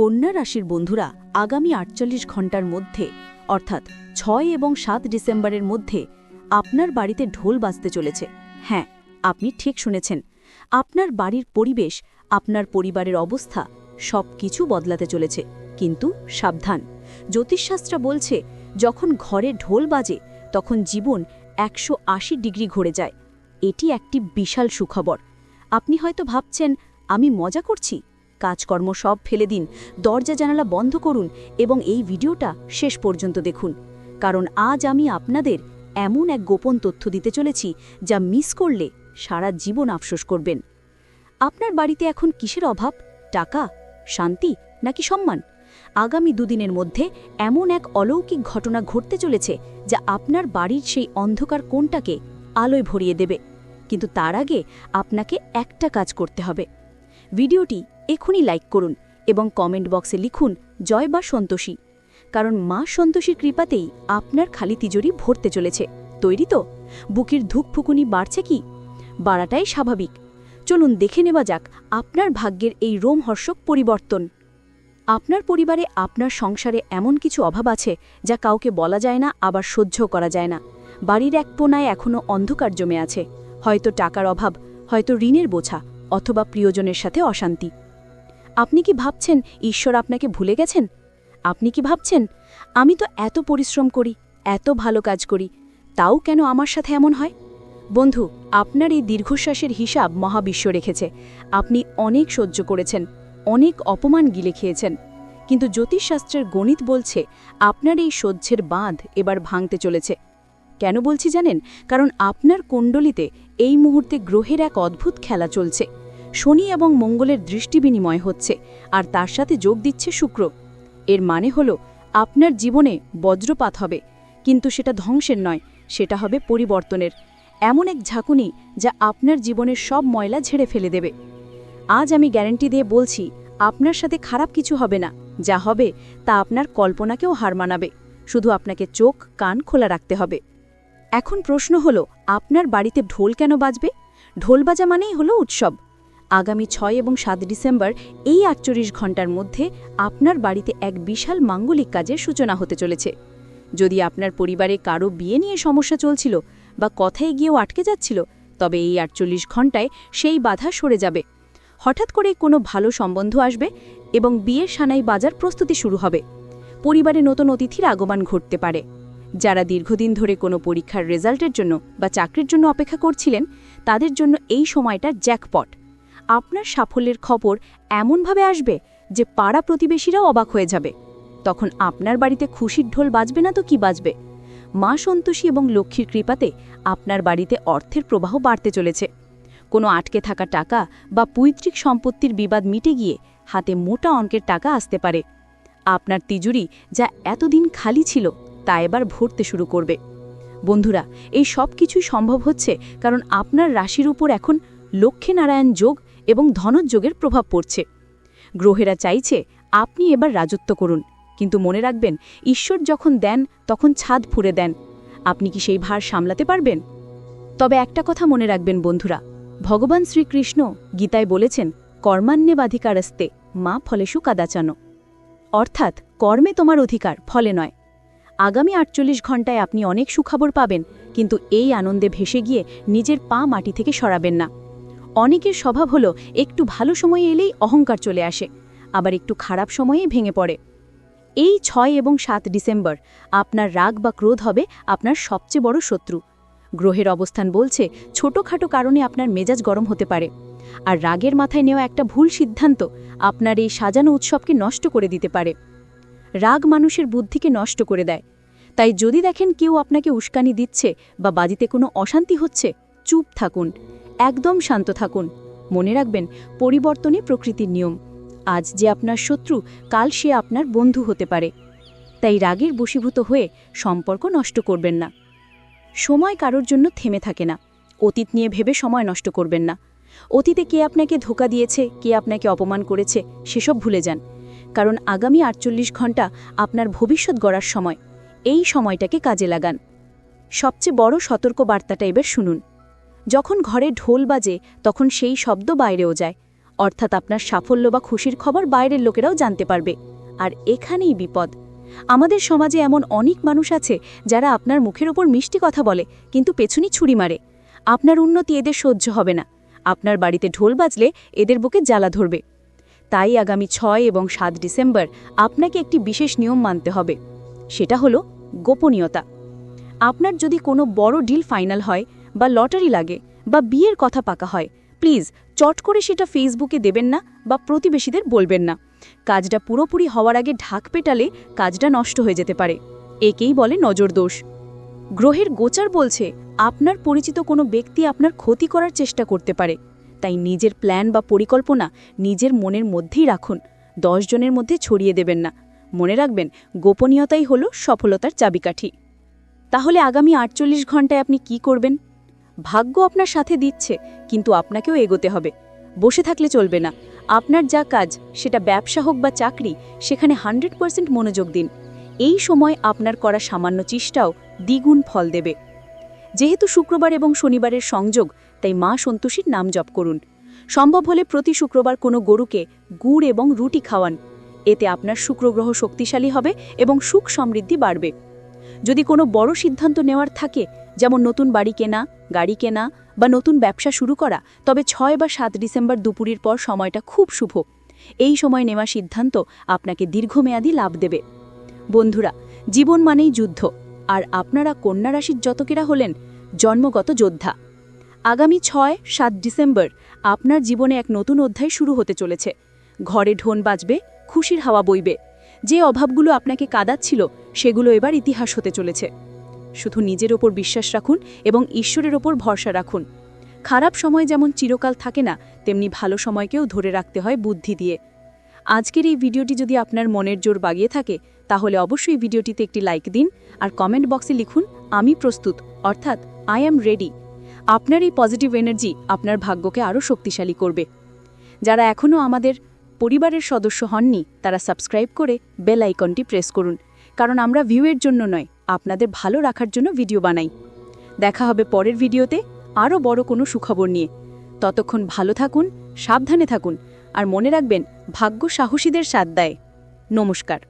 কন্যা রাশির বন্ধুরা আগামী আটচল্লিশ ঘণ্টার মধ্যে, অর্থাৎ ছয় এবং সাত ডিসেম্বরের মধ্যে আপনার বাড়িতে ঢোল বাজতে চলেছে। হ্যাঁ আপনি ঠিক শুনেছেন। আপনার বাড়ির পরিবেশ, আপনার পরিবারের অবস্থা সব কিছু বদলাতে চলেছে। কিন্তু সাবধান। জ্যোতিষশাস্ত্র বলছে, যখন ঘরে ঢোল বাজে, তখন জীবন একশো আশি ডিগ্রি ঘুরে যায়। এটি একটি বিশাল সুখবর। আপনি হয়তো ভাবছেন, আমি মজা করছি? কাজকর্ম সব ফেলে দিন, দরজা জানালা বন্ধ করুন এবং এই ভিডিওটা শেষ পর্যন্ত দেখুন। কারণ আজ আমি আপনাদের এমন এক গোপন তথ্য দিতে চলেছি যা মিস করলে সারা জীবন আফসোস করবেন। আপনার বাড়িতে এখন কিসের অভাব? টাকা? শান্তি? নাকি সম্মান? আগামী দুদিনের মধ্যে এমন এক অলৌকিক ঘটনা ঘটতে চলেছে যা আপনার বাড়ির সেই অন্ধকার কোনটাকে আলোয় ভরিয়ে দেবে। কিন্তু তার আগে আপনাকে একটা কাজ করতে হবে। ভিডিওটি এখনই লাইক করুন এবং কমেন্ট বক্সে লিখুন, জয় বা সন্তোষী। কারণ মা সন্তোষীর কৃপাতেই আপনার খালি তিজোরি ভরতে চলেছে। তৈরি তো? বুকের ধুকফুকুনি বাড়ছে কি? বাড়াটাই স্বাভাবিক। চলুন দেখে নেওয়া যাক আপনার ভাগ্যের এই রোমহর্ষক পরিবর্তন। আপনার পরিবারে আপনার সংসারে এমন কিছু অভাব আছে যা কাউকে বলা যায় না, আবার সহ্য করা যায় না। বাড়ির এক পোনায় এখনও অন্ধকার জমে আছে। হয়তো টাকার অভাব, হয়তো ঋণের বোঝা, অথবা প্রিয়জনের সাথে অশান্তি। আপনি কি ভাবছেন ঈশ্বর আপনাকে ভুলে গেছেন? আপনি কি ভাবছেন, আমি তো এত পরিশ্রম করি, এত ভালো কাজ করি, তাও কেন আমার সাথে এমন হয়? বন্ধু, আপনার এই দীর্ঘশ্বাসের হিসাব মহাবিশ্ব রেখেছে। আপনি অনেক সহ্য করেছেন, অনেক অপমান গিলে খেয়েছেন। কিন্তু জ্যোতিষশাস্ত্রের গণিত বলছে, আপনার এই সহ্যের বাঁধ এবার ভাঙতে চলেছে। কেন বলছি জানেন? কারণ আপনার কুণ্ডলিতে এই মুহূর্তে গ্রহের এক অদ্ভুত খেলা চলছে। শনি এবং মঙ্গলের দৃষ্টি বিনিময় হচ্ছে, আর তার সাথে যোগ দিচ্ছে শুক্র। এর মানে হল, আপনার জীবনে বজ্রপাত হবে, কিন্তু সেটা ধ্বংসের নয়, সেটা হবে পরিবর্তনের। এমন এক ঝাঁকুনি যা আপনার জীবনের সব ময়লা ঝেড়ে ফেলে দেবে। আজ আমি গ্যারেন্টি দিয়ে বলছি, আপনার সাথে খারাপ কিছু হবে না, যা হবে তা আপনার কল্পনাকেও হার মানাবে, শুধু আপনাকে চোখ, কান খোলা রাখতে হবে। এখন প্রশ্ন হল, আপনার বাড়িতে ঢোল কেন বাজবে? ঢোল বাজা মানেই হলো উৎসব। আগামী ছয় এবং সাত ডিসেম্বর এই আটচল্লিশ ঘণ্টার মধ্যে আপনার বাড়িতে এক বিশাল মাঙ্গলিক কাজের সূচনা হতে চলেছে। যদি আপনার পরিবারে কারও বিয়ে নিয়ে সমস্যা চলছিল বা কথায় গিয়েও আটকে যাচ্ছিল, তবে এই আটচল্লিশ ঘন্টায় সেই বাধা সরে যাবে। হঠাৎ করে কোনো ভালো সম্বন্ধ আসবে এবং বিয়ের সানাই বাজার প্রস্তুতি শুরু হবে। পরিবারে নতুন অতিথির আগমন ঘটতে পারে। যারা দীর্ঘদিন ধরে কোনো পরীক্ষার রেজাল্টের জন্য বা চাকরির জন্য অপেক্ষা করছিলেন, তাদের জন্য এই সময়টা জ্যাকপট। আপনার সাফল্যের খবর এমনভাবে আসবে যে পাড়া প্রতিবেশীরাও অবাক হয়ে যাবে। তখন আপনার বাড়িতে খুশির ঢোল বাজবে না তো কি বাজবে? মা সন্তোষী এবং লক্ষ্মীর কৃপাতে আপনার বাড়িতে অর্থের প্রবাহ বাড়তে চলেছে। কোনো আটকে থাকা টাকা বা পৈতৃক সম্পত্তির বিবাদ মিটে গিয়ে হাতে মোটা অঙ্কের টাকা আসতে পারে। আপনার তিজুরি যা এতদিন খালি ছিল তা এবার ভরতে শুরু করবে। বন্ধুরা, এই সব কিছুই সম্ভব হচ্ছে কারণ আপনার রাশির উপর এখন লক্ষ্মীনারায়ণ যোগ এবং ধনযোগের প্রভাব পড়ছে। গ্রহেরা চাইছে আপনি এবার রাজত্ব করুন, কিন্তু মনে রাখবেন, ঈশ্বর যখন দেন, তখন ছাদ ফুরে দেন। আপনি কি সেই ভার সামলাতে পারবেন? তবে একটা কথা মনে রাখবেন বন্ধুরা, ভগবান শ্রীকৃষ্ণ গীতায় বলেছেন কর্মান্যবাধিকারস্তে মা ফলেশু কাদাচানো। অর্থাৎ, কর্মে তোমার অধিকার, ফলে নয়। আগামী আটচল্লিশ ঘন্টায় আপনি অনেক সুখবর পাবেন, কিন্তু এই আনন্দে ভেসে গিয়ে নিজের পা মাটি থেকে সরাবেন না। অনেকের স্বভাব হলো, একটু ভালো সময় এলেই অহংকার চলে আসে, আবার একটু খারাপ সময়েই ভেঙে পড়ে। এই ছয় এবং সাত ডিসেম্বর, আপনার রাগ বা ক্রোধ হবে আপনার সবচেয়ে বড় শত্রু। গ্রহের অবস্থান বলছে, ছোটখাটো কারণে আপনার মেজাজ গরম হতে পারে। আর রাগের মাথায় নেওয়া একটা ভুল সিদ্ধান্ত, আপনার এই সাজানো উৎসবকে নষ্ট করে দিতে পারে। রাগ মানুষের বুদ্ধিকে নষ্ট করে দেয়। তাই যদি দেখেন কেউ আপনাকে উস্কানি দিচ্ছে বা বাজিতে কোনো অশান্তি হচ্ছে, চুপ থাকুন। একদম শান্ত থাকুন। মনে রাখবেন পরিবর্তনে প্রকৃতির নিয়ম। আজ যে আপনার শত্রু, কাল সে আপনার বন্ধু হতে পারে। তাই রাগের বশীভূত হয়ে সম্পর্ক নষ্ট করবেন না। সময় কারোর জন্য থেমে থাকে না। অতীত নিয়ে ভেবে সময় নষ্ট করবেন না। অতীতে কে আপনাকে ধোকা দিয়েছে, কে আপনাকে অপমান করেছে, সেসব ভুলে যান। কারণ আগামী আটচল্লিশ ঘণ্টা আপনার ভবিষ্যৎ গড়ার সময়। এই সময়টাকে কাজে লাগান। সবচেয়ে বড় সতর্ক বার্তাটা এবার শুনুন। যখন ঘরে ঢোল বাজে, তখন সেই শব্দ বাইরেও যায়। অর্থাৎ আপনার সাফল্য বা খুশির খবর বাইরের লোকেরাও জানতে পারবে। আর এখানেই বিপদ। আমাদের সমাজে এমন অনেক মানুষ আছে, যারা আপনার মুখের ওপর মিষ্টি কথা বলে, কিন্তু পেছনি ছুরি মারে। আপনার উন্নতি এদের সহ্য হবে না। আপনার বাড়িতে ঢোল বাজলে এদের বুকে জ্বালা ধরবে। তাই আগামী ছয় এবং সাত ডিসেম্বর আপনাকে একটি বিশেষ নিয়ম মানতে হবে। সেটা হলো গোপনীয়তা। আপনার যদি কোনো বড় ডিল ফাইনাল হয় বা লটারি লাগে বা বিয়ের কথা পাকা হয়, প্লিজ চট করে সেটা ফেসবুকে দেবেন না বা প্রতিবেশীদের বলবেন না। কাজটা পুরোপুরি হওয়ার আগে ঢাক পেটালে কাজটা নষ্ট হয়ে যেতে পারে। একেই বলে নজরদোষ। গ্রহের গোচার বলছে, আপনার পরিচিত কোনো ব্যক্তি আপনার ক্ষতি করার চেষ্টা করতে পারে। তাই নিজের প্ল্যান বা পরিকল্পনা নিজের মনের মধ্যেই রাখুন। জনের মধ্যে ছড়িয়ে দেবেন না। মনে রাখবেন, গোপনীয়তাই হল সফলতার চাবিকাঠি। তাহলে আগামী আটচল্লিশ ঘন্টায় আপনি কি করবেন? ভাগ্য আপনার সাথে দিচ্ছে, কিন্তু আপনাকেও এগোতে হবে। বসে থাকলে চলবে না। আপনার যা কাজ, সেটা ব্যবসা হোক বা চাকরি, সেখানে হান্ড্রেড পার্সেন্ট মনোযোগ দিন। এই সময় আপনার করা সামান্য চেষ্টাও দ্বিগুণ ফল দেবে। যেহেতু শুক্রবার এবং শনিবারের সংযোগ, তাই মা সন্তোষীর নাম জপ করুন। সম্ভব হলে প্রতি শুক্রবার কোনো গরুকে গুড় এবং রুটি খাওয়ান। এতে আপনার শুক্রগ্রহ শক্তিশালী হবে এবং সুখ সমৃদ্ধি বাড়বে। যদি কোনো বড় সিদ্ধান্ত নেওয়ার থাকে, যেমন নতুন বাড়ি কেনা, গাড়ি কেনা বা নতুন ব্যবসা শুরু করা, তবে ছয় বা সাত ডিসেম্বর দুপুরের পর সময়টা খুব শুভ। এই সময় নেওয়া সিদ্ধান্ত আপনাকে দীর্ঘমেয়াদী লাভ দেবে। বন্ধুরা, জীবন মানেই যুদ্ধ, আর আপনারা কন্যা রাশির যতকেরা হলেন, জন্মগত যোদ্ধা। আগামী ছয়, সাত ডিসেম্বর আপনার জীবনে এক নতুন অধ্যায় শুরু হতে চলেছে। ঘরে ঢোন বাজবে, খুশির হাওয়া বইবে। যে অভাবগুলো আপনাকে কাদাচ্ছিল সেগুলো এবার ইতিহাস হতে চলেছে। শুধু নিজের ওপর বিশ্বাস রাখুন এবং ঈশ্বরের ওপর ভরসা রাখুন। খারাপ সময় যেমন চিরকাল থাকে না, তেমনি ভালো সময়কেও ধরে রাখতে হয় বুদ্ধি দিয়ে। আজকের এই ভিডিওটি যদি আপনার মনের জোর বাগিয়ে থাকে, তাহলে অবশ্যই ভিডিওটিতে একটি লাইক দিন আর কমেন্ট বক্সে লিখুন, আমি প্রস্তুত অর্থাৎ আই অ্যাম রেডি আপনার এই পজিটিভ এনার্জি আপনার ভাগ্যকে আরও শক্তিশালী করবে। যারা এখনও আমাদের পরিবারের সদস্য হননি, তারা সাবস্ক্রাইব করে বেল আইকনটি প্রেস করুন। কারণ আমরা ভিউয়ের জন্য নয়, আপনাদের ভালো রাখার জন্য ভিডিও বানাই। দেখা হবে পরের ভিডিওতে আরও বড় কোনো সুখবর নিয়ে। ততক্ষণ ভালো থাকুন, সাবধানে থাকুন, আর মনে রাখবেন, ভাগ্য সাহসীদের সাথ দেয় নমস্কার।